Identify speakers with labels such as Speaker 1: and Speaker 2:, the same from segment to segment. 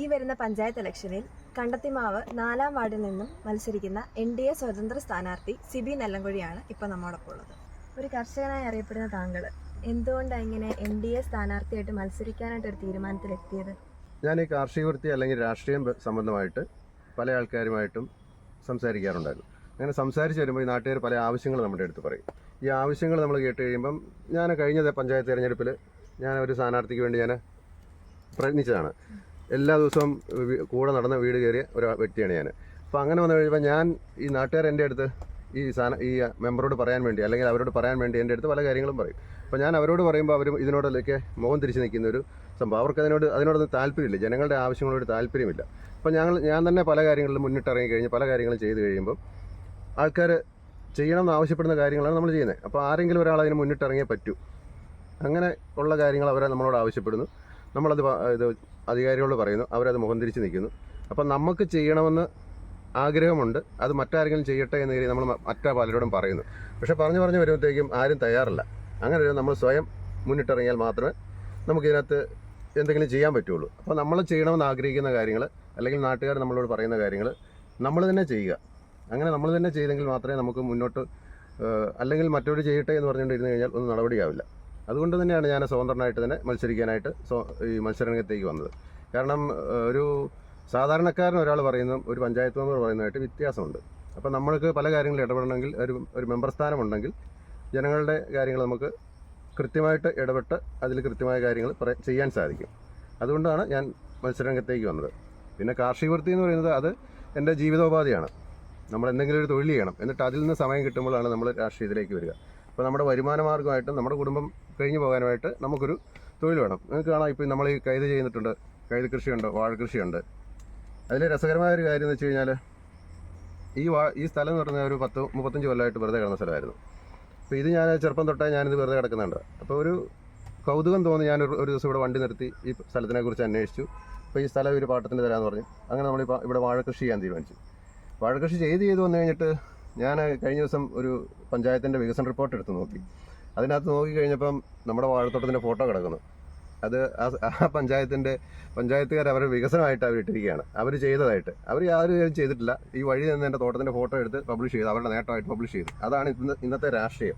Speaker 1: ഈ വരുന്ന പഞ്ചായത്ത് ഇലക്ഷനിൽ കണ്ടത്തിമാവ് നാലാം വാർഡിൽ നിന്നും മത്സരിക്കുന്ന എൻ ഡി എ സ്വതന്ത്ര സ്ഥാനാർത്ഥി സിബി നെല്ലങ്കുഴിയാണ് ഇപ്പോൾ നമ്മോടൊപ്പം ഉള്ളത്. ഒരു കർഷകനായി അറിയപ്പെടുന്ന താങ്കൾ എന്തുകൊണ്ടാണ് ഇങ്ങനെ എൻ ഡി എ സ്ഥാനാർത്ഥിയായിട്ട് മത്സരിക്കാനായിട്ട് ഒരു തീരുമാനത്തിലെത്തിയത്?
Speaker 2: ഞാൻ ഈ കാർഷിക വൃത്തി അല്ലെങ്കിൽ രാഷ്ട്രീയം സംബന്ധമായിട്ട് പല ആൾക്കാരുമായിട്ടും സംസാരിക്കാറുണ്ടായിരുന്നു. അങ്ങനെ സംസാരിച്ച് വരുമ്പോൾ ഈ നാട്ടുകാർ പല ആവശ്യങ്ങൾ നമ്മുടെ അടുത്ത് പറയും. ഈ ആവശ്യങ്ങൾ നമ്മൾ കേട്ട് കഴിയുമ്പം ഞാൻ കഴിഞ്ഞ പഞ്ചായത്ത് തിരഞ്ഞെടുപ്പിൽ ഞാൻ ഒരു സ്ഥാനാർത്ഥിക്ക് വേണ്ടി ഞാൻ പ്രയത്നിച്ചതാണ്. എല്ലാ ദിവസവും കൂടെ നടന്ന വീട് കയറിയ ഒരു വ്യക്തിയാണ് ഞാൻ അപ്പോൾ അങ്ങനെ വന്നു കഴിയുമ്പോൾ ഞാൻ ഈ നാട്ടുകാർ എന്റെ അടുത്ത് ഈ സാധനം ഈ മെമ്പറോട് പറയാൻ വേണ്ടി അല്ലെങ്കിൽ അവരോട് പറയാൻ വേണ്ടി എന്റെ അടുത്ത് പല കാര്യങ്ങളും പറയും. അപ്പോൾ ഞാൻ അവരോട് പറയുമ്പോൾ അവർ ഇതിനോടൊക്കെ മുഖം തിരിച്ച് നിൽക്കുന്ന ഒരു സംഭവം. അവർക്ക് അതിനോട് അതിനോടൊന്നും താല്പര്യമില്ല. ജനങ്ങളുടെ ആവശ്യങ്ങളോട് താല്പര്യമില്ല. അപ്പോൾ ഞങ്ങൾ ഞാൻ തന്നെ പല കാര്യങ്ങളിലും മുന്നിട്ടിറങ്ങി കഴിഞ്ഞ് പല കാര്യങ്ങളും ചെയ്ത് കഴിയുമ്പോൾ ആൾക്കാർ ചെയ്യണം എന്നാവശ്യപ്പെടുന്ന കാര്യങ്ങളാണ് നമ്മൾ ചെയ്യുന്നത്. അപ്പോൾ ആരെങ്കിലും ഒരാൾ അതിന് മുന്നിട്ടിറങ്ങിയേ പറ്റൂ. അങ്ങനെ ഉള്ള കാര്യങ്ങൾ അവരെ നമ്മളോട് ആവശ്യപ്പെടുന്നു. നമ്മളത് ഇത് അധികാരികളോട് പറയുന്നു. അവരത് മുഖം തിരിച്ച് നിൽക്കുന്നു. അപ്പം നമുക്ക് ചെയ്യണമെന്ന് ആഗ്രഹമുണ്ട്. അത് മറ്റാരെങ്കിലും ചെയ്യട്ടെ എന്ന് കരുതി നമ്മൾ മറ്റാ പലരോടും പറയുന്നു. പക്ഷേ പറഞ്ഞു പറഞ്ഞു വരുമ്പോഴത്തേക്കും ആരും തയ്യാറല്ല. അങ്ങനെ ഒരു നമ്മൾ സ്വയം മുന്നിട്ടിറങ്ങിയാൽ മാത്രമേ നമുക്കിതിനകത്ത് എന്തെങ്കിലും ചെയ്യാൻ പറ്റുള്ളൂ. അപ്പോൾ നമ്മൾ ചെയ്യണമെന്ന് ആഗ്രഹിക്കുന്ന കാര്യങ്ങൾ അല്ലെങ്കിൽ നാട്ടുകാർ നമ്മളോട് പറയുന്ന കാര്യങ്ങൾ നമ്മൾ തന്നെ ചെയ്യുക. അങ്ങനെ നമ്മൾ തന്നെ ചെയ്തെങ്കിൽ മാത്രമേ നമുക്ക് മുന്നോട്ട് അല്ലെങ്കിൽ മറ്റൊരു ചെയ്യട്ടെ എന്ന് പറഞ്ഞുകൊണ്ടിരുന്നു കഴിഞ്ഞാൽ ഒന്നും നടപടിയാവില്ല. അതുകൊണ്ട് തന്നെയാണ് ഞാൻ സ്വതന്ത്രനായിട്ട് തന്നെ മത്സരിക്കാനായിട്ട് ഈ മത്സരരംഗത്തേക്ക് വന്നത്. കാരണം ഒരു സാധാരണക്കാരൻ ഒരാൾ പറയുന്നതും ഒരു പഞ്ചായത്ത് മെമ്പർ പറയുന്നതായിട്ട് വ്യത്യാസമുണ്ട്. അപ്പോൾ നമ്മൾക്ക് പല കാര്യങ്ങളിൽ ഇടപെടണമെങ്കിൽ ഒരു ഒരു മെമ്പർ സ്ഥാനമുണ്ടെങ്കിൽ ജനങ്ങളുടെ കാര്യങ്ങൾ നമുക്ക് കൃത്യമായിട്ട് ഇടപെട്ട് അതിൽ കൃത്യമായ കാര്യങ്ങൾ ചെയ്യാൻ സാധിക്കും. അതുകൊണ്ടാണ് ഞാൻ മത്സരരംഗത്തേക്ക് വന്നത്. പിന്നെ കാർഷിക വൃത്തി എന്ന് പറയുന്നത് അത് എന്റെ ജീവിതോപാധിയാണ്. നമ്മൾ എന്തെങ്കിലും ഒരു തൊഴിൽ ചെയ്യണം. എന്നിട്ട് അതിൽ നിന്ന് സമയം കിട്ടുമ്പോഴാണ് നമ്മൾ രാഷ്ട്രീയത്തിലേക്ക് വരിക. അപ്പോൾ നമ്മുടെ വരുമാന മാർഗമായിട്ട് നമ്മുടെ കുടുംബം കഴിഞ്ഞു പോകാനുമായിട്ട് നമുക്കൊരു തൊഴിൽ വേണം. നിങ്ങൾക്ക് കാണാം ഇപ്പോൾ നമ്മൾ ഈ കൈത് ചെയ്യുന്നിട്ടുണ്ട് കൈത് കൃഷിയുണ്ട് വാഴ കൃഷിയുണ്ട്. അതിൽ രസകരമായ ഒരു കാര്യം എന്ന് വെച്ച് കഴിഞ്ഞാൽ ഈ വാ ഈ സ്ഥലം എന്ന് പറഞ്ഞാൽ ഒരു പത്ത് മുപ്പത്തഞ്ച് കൊല്ലമായിട്ട് വെറുതെ കിടന്ന സ്ഥലമായിരുന്നു. അപ്പോൾ ഇത് ഞാൻ ചെറുപ്പം തൊട്ടേ ഞാനിത് വെറുതെ കിടക്കുന്നുണ്ട്. അപ്പോൾ ഒരു കൗതുകം തോന്നി ഞാൻ ഒരു ദിവസം ഇവിടെ വണ്ടി നിർത്തി ഈ സ്ഥലത്തിനെ കുറിച്ച് അന്വേഷിച്ചു. അപ്പോൾ ഈ സ്ഥലം ഒരു പാട്ടത്തിന് തരാമെന്ന് പറഞ്ഞു. അങ്ങനെ നമ്മളിപ്പോൾ ഇവിടെ വാഴ കൃഷി ചെയ്യാൻ തീരുമാനിച്ചു. വാഴ കൃഷി ചെയ്ത് ചെയ്ത് വന്നു കഴിഞ്ഞിട്ട് ഞാൻ കഴിഞ്ഞ ദിവസം ഒരു പഞ്ചായത്തിന്റെ വികസന റിപ്പോർട്ട് എടുത്ത് നോക്കി. അതിനകത്ത് നോക്കിക്കഴിഞ്ഞപ്പം നമ്മുടെ വാഴത്തോട്ടത്തിന്റെ ഫോട്ടോ കിടക്കുന്നു. അത് ആ- പഞ്ചായത്തിന്റെ പഞ്ചായത്തുകാർ അവരുടെ വികസനമായിട്ട് അവർ ഇട്ടിരിക്കുകയാണ്. അവർ ചെയ്തതായിട്ട്. അവർ യാതൊരു ചെയ്തിട്ടില്ല. ഈ വഴി നിന്ന് എന്റെ തോട്ടത്തിന്റെ ഫോട്ടോ എടുത്ത് പബ്ലിഷ് ചെയ്തു അവരുടെ നേട്ടമായിട്ട് പബ്ലിഷ് ചെയ്തു. അതാണ് ഇന്ന് ഇന്നത്തെ രാഷ്ട്രീയം.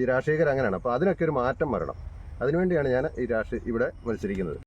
Speaker 2: ഈ രാഷ്ട്രീയക്കാർ അങ്ങനെയാണ് അപ്പോൾ അതിനൊക്കെ ഒരു മാറ്റം വരണം. അതിനുവേണ്ടിയാണ് ഞാൻ ഈ രാഷ്ട്രീയ ഇവിടെ മത്സരിക്കുന്നത്.